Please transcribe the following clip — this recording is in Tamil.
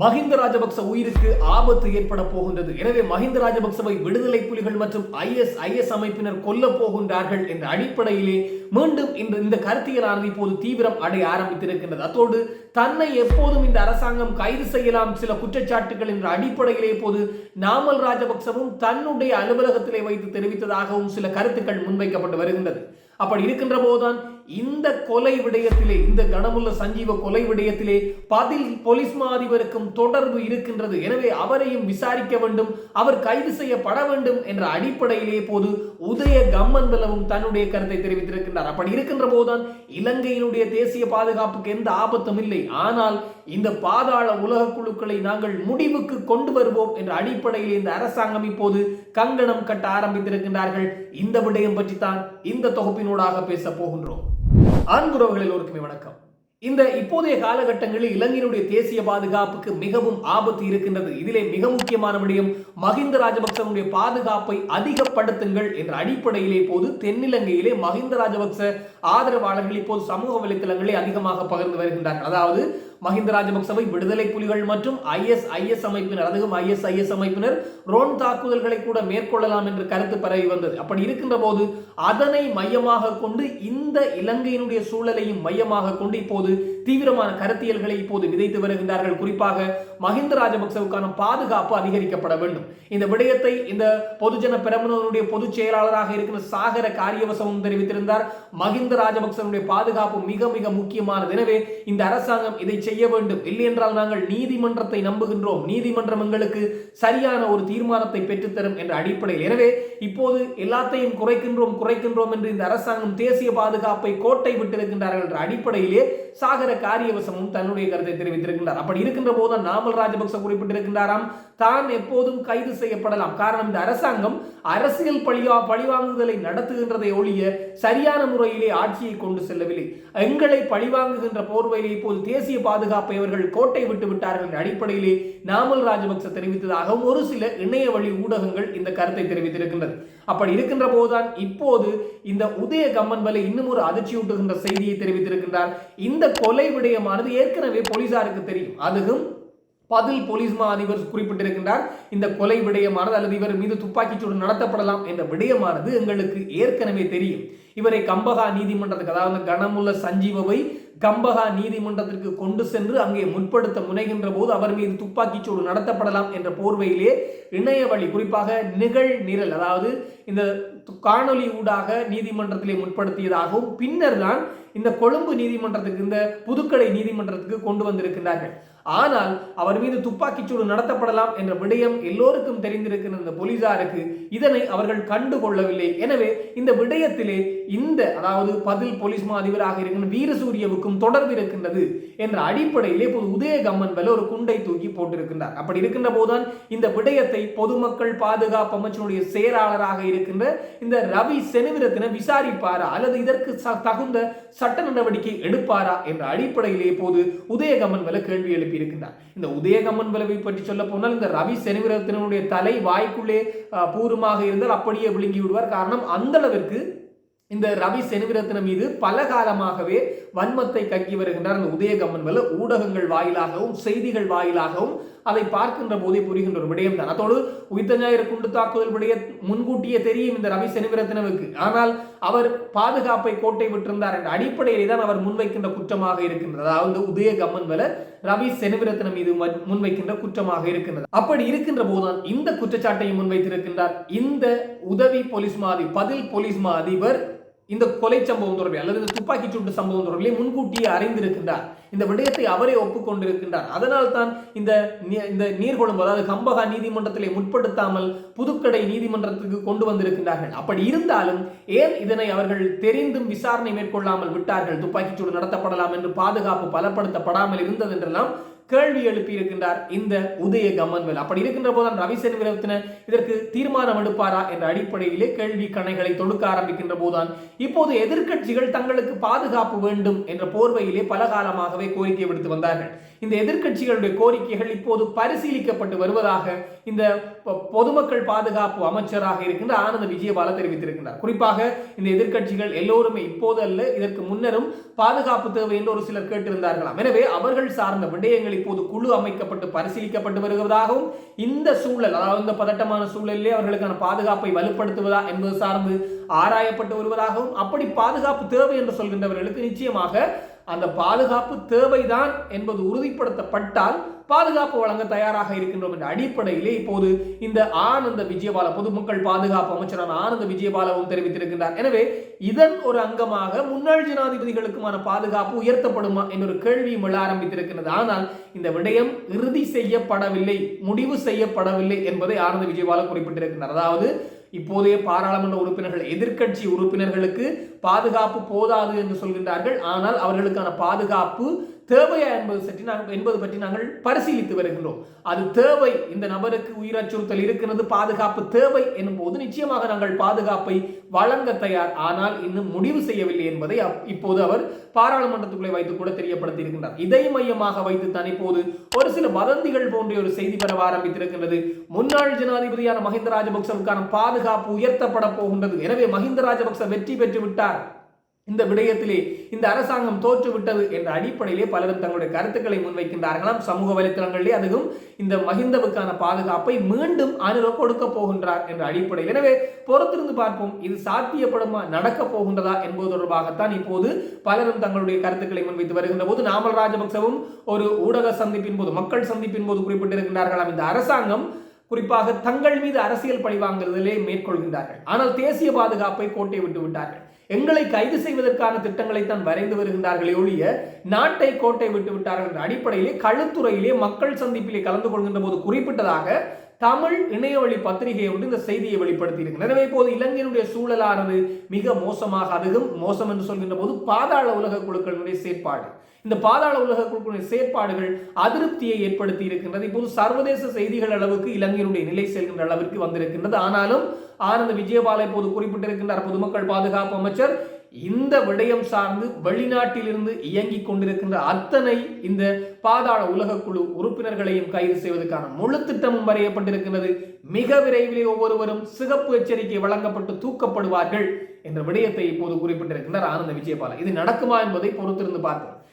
மஹிந்த ராஜபக்ச உயிருக்கு ஆபத்து ஏற்பட போகின்றது. எனவே மஹிந்த ராஜபக்சவை விடுதலை புலிகள் மற்றும் ஐஎஸ் ஐஎஸ் அமைப்பினர் கொல்ல போகின்றார்கள் என்ற அடிப்படையிலே மீண்டும் இந்த இந்த கருத்தியலானது இப்போது தீவிரம் அடைய ஆரம்பித்திருக்கின்றது. அத்தோடு தன்னை எப்போதும் இந்த அரசாங்கம் கைது செய்யலாம் சில குற்றச்சாட்டுகள் என்ற அடிப்படையிலே இப்போது நாமல் ராஜபக்சவும் தன்னுடைய அலுவலகத்திலே வைத்து தெரிவித்ததாகவும் சில கருத்துக்கள் முன்வைக்கப்பட்டு வருகின்றது. அப்படி இருக்கின்ற போதுதான் இந்த கொலை விடயத்திலே இந்த கனமுள்ள சஞ்சீவ கொலை விடயத்திலே பதில் போலீஸ் மா அதிபருக்கும் தொடர்பு இருக்கின்றது. எனவே அவரையும் விசாரிக்க வேண்டும் அவர் கைது செய்யப்பட வேண்டும் என்ற அடிப்படையிலே போது உதய கம்மந்தலவும் தன்னுடைய கருத்தை தெரிவித்திருக்கின்றார். அப்படி இருக்கின்ற போதுதான் இலங்கையினுடைய தேசிய பாதுகாப்புக்கு எந்த ஆபத்தும் இல்லை. ஆனால் இந்த பாதாள உலக குழுக்களை நாங்கள் முடிவுக்கு கொண்டு வருவோம் என்ற அடிப்படையில் இந்த அரசாங்கம் இப்போது கங்கணம் கட்ட ஆரம்பித்திருக்கின்றார்கள். இந்த விடயம் பற்றி தான் இந்த தொகுப்பினூடாக பேச போகின்றோம். ஆண்குறவர்கள் எல்லோருக்குமே வணக்கம். இந்த இப்போதைய காலகட்டங்களில் இலங்கையினுடைய தேசிய பாதுகாப்புக்கு மிகவும் ஆபத்து இருக்கின்றது. இதிலே மிக முக்கியமான விடயம் மஹிந்த ராஜபக்சனுடைய பாதுகாப்பை அதிகப்படுத்துங்கள் என்ற அடிப்படையிலே போது தென்னிலங்கையிலே மஹிந்த ராஜபக்ச ஆதரவாளர்கள் இப்போது சமூக வலைத்தளங்களை அதிகமாக பகிர்ந்து வருகின்றார்கள். அதாவது மஹிந்த ராஜபக்சவை விடுதலை புலிகள் மற்றும் ஐஎஸ்ஐஎஸ் அமைப்பினர் அதுவும் ஐஎஸ்ஐஎஸ் அமைப்பினர் ரோன் தாக்குதல்களை கூட மேற்கொள்ளலாம் என்று கருத்து பரவி வந்தது. அப்படி இருக்கின்ற போது அதனை மையமாக கொண்டு இந்த இலங்கையினுடைய சூழலையும் மையமாக கொண்டு இப்போது தீவிரமான கருத்தியல்களை இப்போது விதைத்து வருகின்றார்கள். குறிப்பாக மஹிந்த ராஜபக்சவுக்கான பாதுகாப்பு அதிகரிக்கப்பட வேண்டும். இந்த விடயத்தை இந்த பொதுஜன பெரமுனருடைய பொதுச் செயலாளராக இருக்கிற சாகர காரியவசமும் தெரிவித்திருந்தார். மஹிந்த ராஜபக்சனுடைய பாதுகாப்பு மிக மிக முக்கியமானது. எனவே இந்த அரசாங்கம் இதை செய்ய வேண்டும். இல்லை என்றால் நாங்கள் நீதிமன்றத்தை நம்புகின்றோம். நீதிமன்றம் எங்களுக்கு சரியான ஒரு தீர்மானத்தை பெற்றுத்தரும் என்ற அடிப்படையில். எனவே இப்போது எல்லாத்தையும் குறைக்கின்றோம் குறைக்கின்றோம் என்று இந்த அரசாங்கம் தேசிய பாதுகாப்பை கோட்டை விட்டிருக்கின்றார்கள் என்ற அடிப்படையிலே சாகர காரியவசமும் தன்னுடைய கருத்தை தெரிவித்திருக்கின்றார். அப்படி இருக்கின்ற போது நாமல் ராஜபக்ச குறிப்பிட்டிருக்கின்றாராம். தான் எப்போதும் கைது செய்யப்படலாம். காரணம் இந்த அரசாங்கம் அரசியல் பழியா பழிவாங்குதலை நடத்துகின்றதை ஒழிய சரியான முறையிலே ஆட்சியை கொண்டு செல்லவில்லை. எங்களை பழிவாங்குகின்ற போர்வையிலே இப்போது தேசிய பாதுகாப்பு பாதுகாப்பை அவர்கள் கோட்டை விட்டு விட்டார்கள் என்ற அடிப்படையிலே நாமல் ராஜபக்ச தெரிவித்ததாகவும் ஒரு சில இணைய வழி ஊடகங்கள் இந்த கருத்தை தெரிவித்திருக்கின்றது. அப்படி இருக்கின்ற போதுதான் இப்போது இந்த உதய கம்மன்பலை இன்னும் ஒரு அதிர்ச்சியூட்டுகின்ற செய்தியை தெரிவித்திருக்கின்றார். இந்த கொலை விடயமானது ஏற்கனவே போலீசாருக்கு தெரியும். அதுவும் பதில் போலீஸ் மா அதிபர் குறிப்பிட்டிருக்கின்றார். இந்த கொலை விடயமானது அல்லது இவர் மீது துப்பாக்கிச்சூடு நடத்தப்படலாம் என்ற விடயமானது எங்களுக்கு ஏற்கனவே தெரியும். இவரை கம்பகா நீதிமன்றத்துக்கு அதாவது கனமுள்ள சஞ்சீவவை கம்பகா நீதிமன்றத்திற்கு கொண்டு சென்று அங்கே முற்படுத்த முனைகின்ற போது அவர் மீது துப்பாக்கிச்சூடு நடத்தப்படலாம் என்ற போர்வையிலே இணைய வழி குறிப்பாக நிகழ் நிரல் அதாவது இந்த காணொலி ஊடாக நீதிமன்றத்திலே முற்படுத்தியதாகவும் பின்னர் தான் இந்த கொழும்பு நீதிமன்றத்துக்கு இந்த புதுக்கடை நீதிமன்றத்துக்கு கொண்டு வந்திருக்கின்றார்கள். ஆனால் அவர் மீது துப்பாக்கிச்சூடு நடத்தப்படலாம் என்ற விடயம் எல்லோருக்கும் தெரிந்திருக்கிற இந்த போலீசாருக்கு இதனை அவர்கள் கண்டுகொள்ளவில்லை. எனவே இந்த விடயத்திலே இந்த அதாவது பதில் போலீஸ் மா அதிபராக இருக்கிற வீரசூரியவுக்கும் தொடர்பு இருக்கின்றது என்ற அடிப்படையிலே இப்போது உதயகம்மன் மேல ஒரு குண்டை தூக்கி போட்டிருக்கின்றார். அப்படி இருக்கின்ற போதுதான் இந்த விடயத்தை பொதுமக்கள் பாதுகாப்பு அமைச்சனுடைய செயலாளராக இருக்கின்ற இந்த ரவி செனவிரத்தின விசாரிப்பாரா அல்லது இதற்கு தகுந்த சட்ட நடவடிக்கை எடுப்பாரா என்ற அடிப்படையிலே போது உதயகம்மன் மேல கேள்வி எழுப்பி இருக்கின்றார் இந்த உதயகம்மன் விளைவை பற்றி சொல்ல போனால் இந்த ரவி சனிவிரத்தினுடைய தலை வாய்க்குள்ளே பூர்வமாக இருந்தால் அப்படியே விழுங்கி விடுவார் காரணம் அந்த அளவிற்கு இந்த ரவி செனவிரத்ன மீது பல காலமாகவே வன்மத்தை கக்கி வருகின்றார். அந்த உதயகம்மன் மேல ஊடகங்கள் வாயிலாகவும் செய்திகள் வாயிலாகவும் அதை பார்க்கின்ற போதே புரிகின்ற ஒரு விடயம் தான் அதோடு உயிர்த்த ஞாயிறு குண்டு தாக்குதல் விடய முன்கூட்டியே தெரியும் இந்த ரவி செனவிரத்னவுக்கு ஆனால் அவர் பாதுகாப்பை கோட்டை விட்டிருந்தார் என்ற அடிப்படையிலே தான் அவர் முன்வைக்கின்ற குற்றமாக இருக்கின்றது. அதாவது உதயகம்மன் வல ரவி செனவிரத்ன மீது முன்வைக்கின்ற குற்றமாக இருக்கின்றது. அப்படி இருக்கின்ற போதுதான் இந்த குற்றச்சாட்டையும் முன்வைத்திருக்கின்றார். இந்த உதவி போலீஸ் மா அதிபர் பதில் போலீஸ் மா அதிபர் இந்த கொலை சம்பவம் தொடர்பில் அல்லது இந்த துப்பாக்கி சூட்டு சம்பவம் தொடர்பிலே முன்கூட்டியே அறிந்திருக்கின்றார். இந்த விடயத்தை அவரே ஒப்புக்கொண்டிருக்கின்றார். அதனால் தான் இந்த நீ- இந்த நீர்கொழும்பு அதாவது கம்பகா நீதிமன்றத்திலே முற்படுத்தாமல் புதுக்கடை நீதிமன்றத்துக்கு கொண்டு வந்திருக்கின்றார்கள். அப்படி இருந்தாலும் ஏன் இதனை அவர்கள் தெரிந்தும் விசாரணை மேற்கொள்ளாமல் விட்டார்கள்? துப்பாக்கிச்சூடு நடத்தப்படலாம் என்று பாதுகாப்பு பலப்படுத்தப்படாமல் இருந்தது என்றெல்லாம் கேள்வி எழுப்பி இருக்கின்றார் இந்த உதய கமன்வெல் அப்படி இருக்கின்ற போதுதான் ரவிசன் விரத்தின இதற்கு தீர்மானம் எடுப்பாரா என்ற அடிப்படையிலே கேள்வி கணைகளை தொடுக்க ஆரம்பிக்கின்ற போதுதான் இப்போது எதிர்க்கட்சிகள் தங்களுக்கு பாதுகாப்பு வேண்டும் என்ற போர்வையிலே பல காலமாகவே கோரிக்கை விடுத்து வந்தார்கள். இந்த எதிர்கட்சிகளுடைய கோரிக்கைகள் இப்போது பரிசீலிக்கப்பட்டு வருவதாக இந்த பொதுமக்கள் பாதுகாப்பு அமைச்சராக இருக்கின்ற ஆனந்த விஜயபால தெரிவித்திருக்கிறார் குறிப்பாக இந்த எதிர்க்கட்சிகள் எல்லோருமே இப்போது அல்ல இதற்கு முன்னரும் பாதுகாப்பு தேவை என்று ஒரு சிலர் கேட்டிருந்தார்களாம். எனவே அவர்கள் சார்ந்த விடயங்களில் இப்போது குழு அமைக்கப்பட்டு பரிசீலிக்கப்பட்டு வருவதாகவும் இந்த சூழல் அதாவது இந்த பதட்டமான சூழலிலே அவர்களுக்கான பாதுகாப்பை வலுப்படுத்துவதா என்பது சார்ந்து ஆராயப்பட்டு வருவதாகவும் அப்படி பாதுகாப்பு தேவை என்று சொல்கின்றவர்களுக்கு நிச்சயமாக அந்த பாதுகாப்பு தேவைதான் என்பது உறுதிப்படுத்தப்பட்டால் பாதுகாப்பு வழங்க தயாராக இருக்கின்றோம் என்ற அடிப்படையிலே இப்போது இந்த ஆனந்த விஜயபால பொதுமக்கள் பாதுகாப்பு அமைச்சரான ஆனந்த விஜயபாலவும் தெரிவித்திருக்கின்றார். எனவே இதன் ஒரு அங்கமாக முன்னாள் ஜனாதிபதிகளுக்குமான பாதுகாப்பு உயர்த்தப்படுமா என்ற கேள்வியும் எழ ஆரம்பித்திருக்கிறது ஆனால் இந்த விடயம் இறுதி செய்யப்படவில்லை முடிவு செய்யப்படவில்லை என்பதை ஆனந்த விஜயபால குறிப்பிட்டிருக்கிறார் அதாவது இப்போதைய பாராளுமன்ற உறுப்பினர்கள் எதிர்க்கட்சி உறுப்பினர்களுக்கு பாதுகாப்பு போதாது என்று சொல்கின்றார்கள். ஆனால் அவர்களுக்கான பாதுகாப்பு தேவையா என்பது பற்றி நாங்கள் என்பது பற்றி நாங்கள் பரிசீலித்து வருகின்றோம். அது தேவை. இந்த நபருக்கு உயிர் அச்சுறுத்தல் இருக்கிறது பாதுகாப்பு தேவை எனும் போது நிச்சயமாக நாங்கள் பாதுகாப்பை வழங்க தயார். ஆனால் இன்னும் முடிவு செய்யவில்லை என்பதை இப்போது அவர் பாராளுமன்றத்துக்குள்ளே வைத்து கூட தெரியப்படுத்தி இருக்கின்றார் இதை மையமாக வைத்து தான் இப்போது ஒரு சில வதந்திகள் போன்ற ஒரு செய்தி பரவ ஆரம்பித்திருக்கின்றது. முன்னாள் ஜனாதிபதியான மஹிந்த ராஜபக்சவுக்கான பாதுகாப்பு உயர்த்தப்பட போகின்றது. எனவே மஹிந்த ராஜபக்ச வெற்றி பெற்று விட்டார். இந்த விடயத்திலே இந்த அரசாங்கம் தோற்றுவிட்டது என்ற அடிப்படையிலே பலரும் தங்களுடைய கருத்துக்களை முன்வைக்கின்றார்களாம். சமூக வலைத்தளங்களிலே அதுவும் இந்த மஹிந்தவுக்கான பாதுகாப்பை மீண்டும் அனுர கொடுக்க போகின்றார் என்ற அடிப்படையில். எனவே பொறுத்திருந்து பார்ப்போம் இது சாத்தியப்படுமா நடக்க போகின்றதா என்பது தொடர்பாகத்தான் இப்போது பலரும் தங்களுடைய கருத்துக்களை முன்வைத்து வருகின்ற போது நாமல் ராஜபக்சவும் ஒரு ஊடக சந்திப்பின் போது மக்கள் சந்திப்பின் போது குறிப்பிட்டிருக்கின்றார்களாம். இந்த அரசாங்கம் குறிப்பாக தங்கள் மீது அரசியல் பழிவாங்குறதிலே மேற்கொள்கின்றார்கள். ஆனால் தேசிய பாதுகாப்பை கோட்டை விட்டு விட்டார்கள். எங்களை கைது செய்வதற்கான திட்டங்களை தான் வரைந்து வருகின்றார்களே ஒழிய நாட்டை கோட்டை விட்டு விட்டார்கள் என்ற அடிப்படையிலே கழுத்துறையிலே மக்கள் சந்திப்பிலே கலந்து கொள்கின்ற போது குறிப்பிட்டதாக தமிழ் இணையவழி பத்திரிகை ஒன்று இந்த செய்தியை வெளிப்படுத்தி எனவே இப்போது இலங்கையினுடைய சூழலானது மிக மோசமாக அதுவும் மோசம் என்று சொல்கின்ற போது பாதாள உலக குழுக்களினுடைய செயற்பாடு. இந்த பாதாள உலக குழுக்களுடைய செயற்பாடுகள் அதிருப்தியை ஏற்படுத்தி இருக்கின்றது. இப்போது சர்வதேச செய்திகள் அளவுக்கு இலங்கையினுடைய நிலை செல்கின்ற அளவிற்கு வந்திருக்கின்றது. ஆனாலும் ஆனந்த விஜயபால இப்போது குறிப்பிட்டிருக்கின்றார் பொதுமக்கள் பாதுகாப்பு அமைச்சர். இந்த விடயம் சார்ந்து வெளிநாட்டிலிருந்து இயங்கிக் கொண்டிருக்கின்ற அத்தனை இந்த பாதாள உலக குழு உறுப்பினர்களையும் கைது செய்வதற்கான முழு திட்டமும் வரையப்பட்டிருக்கின்றது. மிக விரைவிலே ஒவ்வொருவரும் சிகப்பு எச்சரிக்கை வழங்கப்பட்டு தூக்கப்படுவார்கள் என்ற விடயத்தை இப்போது குறிப்பிட்டிருக்கின்றார் ஆனந்த விஜயபால. இது நடக்குமா என்பதை பொறுத்திருந்து பார்ப்போம்.